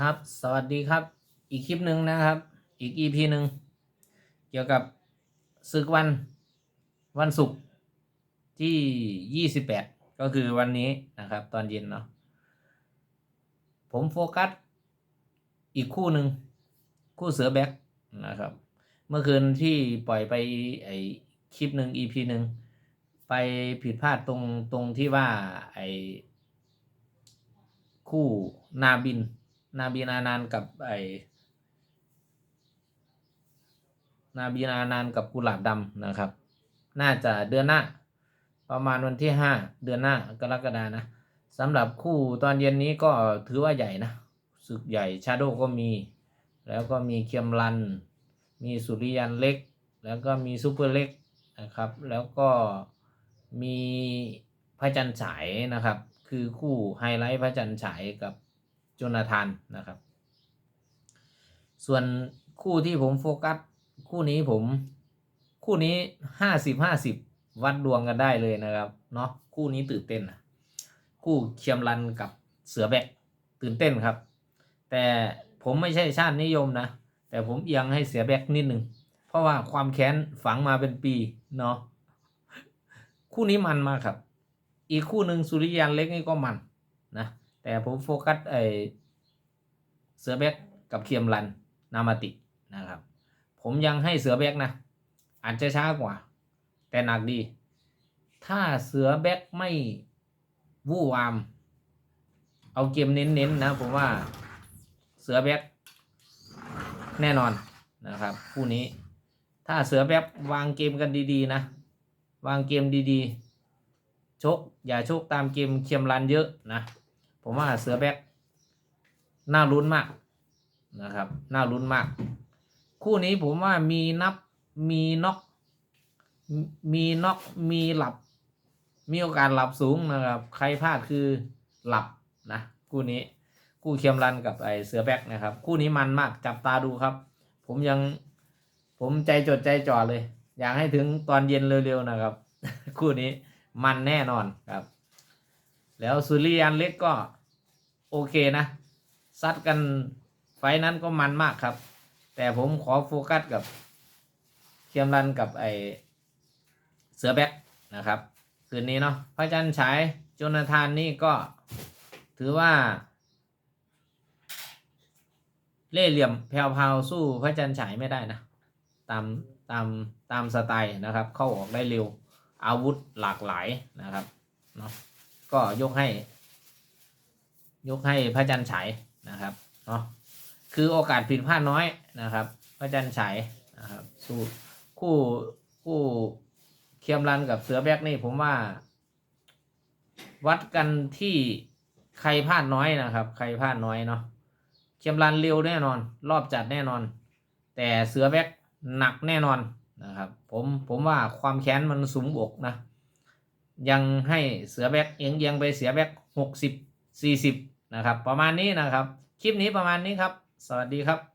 ครับ สวัสดีครับ อีกคลิปหนึ่งนะครับ อีก EP หนึ่งเกี่ยวกับศึกวันวันศุกร์ที่ยี่สิบแปดก็คือวันนี้นะครับ ตอนเย็นเนาะผมโฟกัสอีกคู่หนึ่งคู่เสือแบ็กนะครับ เมื่อคืนที่ปล่อยไปไอคลิปหนึ่ง EP หนึ่งไปผิดพลาดตรงตรงที่ว่าไอคู่นาบิน นาบินานันกับไอนาบินานันกับกุหลาบดำนะครับ น่าจะเดือนหน้า ประมาณวันที่ห้าเดือนหน้ากรกฎานะสำหรับคู่ตอนเย็นนี้ก็ถือว่าใหญ่นะศึกใหญ่ชาโดก็มี แล้วก็มีเคียมรัน มีสุริยันเล็ก แล้วก็มีซูเปอร์เล็กนะครับ แล้วก็มีพระจันทร์ฉายนะครับ คือคู่ไฮไลท์พระจันทร์ฉายกับ จนาธานนะครับ ส่วนคู่ที่ผมโฟกัส คู่นี้ผม คู่นี้ห้าสิบห้าสิบวัดดวงกันได้เลยนะครับเนาะคู่นี้ตื่นเต้นนะคู่เคียมรันกับเสือแบกตื่นเต้นครับ แต่ผมไม่ใช่ชาตินิยมนะ แต่ผมเอียงให้เสือแบกนิดนึงเพราะว่าความแค้นฝังมาเป็นปีเนาะคู่นี้มันมากครับ อีกคู่หนึ่งสุริยันเล็กนี่ก็มันนะ แต่ผมโฟกัสไอเสือแบกกับเคียมรันนามาตินะครับ ผมยังให้เสือแบกนะอาจจะช้ากว่า แต่หนักดี ถ้าเสือแบกไม่วู่วาม เอาเกมเน้นๆนะผมว่าเสือแบกแน่นอนนะครับคู่นี้ ถ้าเสือแบกวางเกมกันดีๆนะ วางเกมดีๆชกอย่าชกตามเกมเคียมรันเยอะนะ ผมว่าเสือแบกน่าลุ้นมากนะครับ น่าลุ้นมาก คู่นี้ผมว่ามีนับมีน็อกมีน็อกมีหลับ มีโอกาสหลับสูงนะครับ ใครพลาดคือหลับนะคู่นี้คู่เคียมรันกับไอเสือแบกนะครับ คู่นี้มันมากจับตาดูครับ ผมยังผมใจจดใจจ่อเลย อยากให้ถึงตอนเย็นเร็วๆนะครับ คู่นี้มันแน่นอนครับ แล้วสุริยันเล็กก็ โอเคนะซัดกันไฟนั้นก็มันมากครับ แต่ผมขอโฟกัสกับเคียมรันกับไอเสือแบ็กนะครับ คืนนี้เนาะพระจันทร์ฉายจนาธานนี่ก็ถือว่า เล่ห์เหลี่ยมแพรวๆสู้พระจันทร์ฉายไม่ได้นะ ตามตามตามสไตล์นะครับ เข้าออกได้เร็วอาวุธหลากหลายนะครับเนาะก็ยกให้ ยกให้พระจันทร์ฉายนะครับเนาะคือโอกาสผิดพลาดน้อยนะครับ พระจันทร์ฉายนะครับสู้คู่คู่เคียมรันกับเสือแบกนี่ผมว่า วัดกันที่ใครพลาดน้อยนะครับ ใครพลาดน้อยเนาะเคียมรันเร็วแน่นอน รอบจัดแน่นอน แต่เสือแบกหนักแน่นอนนะครับ ผมผมว่าความแค้นมันสูงอกนะ ยังให้เสือแบกเอียงเอียงไปเสือแบกหกสิบสี่สิบ นะครับ ประมาณนี้นะครับ คลิปนี้ประมาณนี้ครับ สวัสดีครับ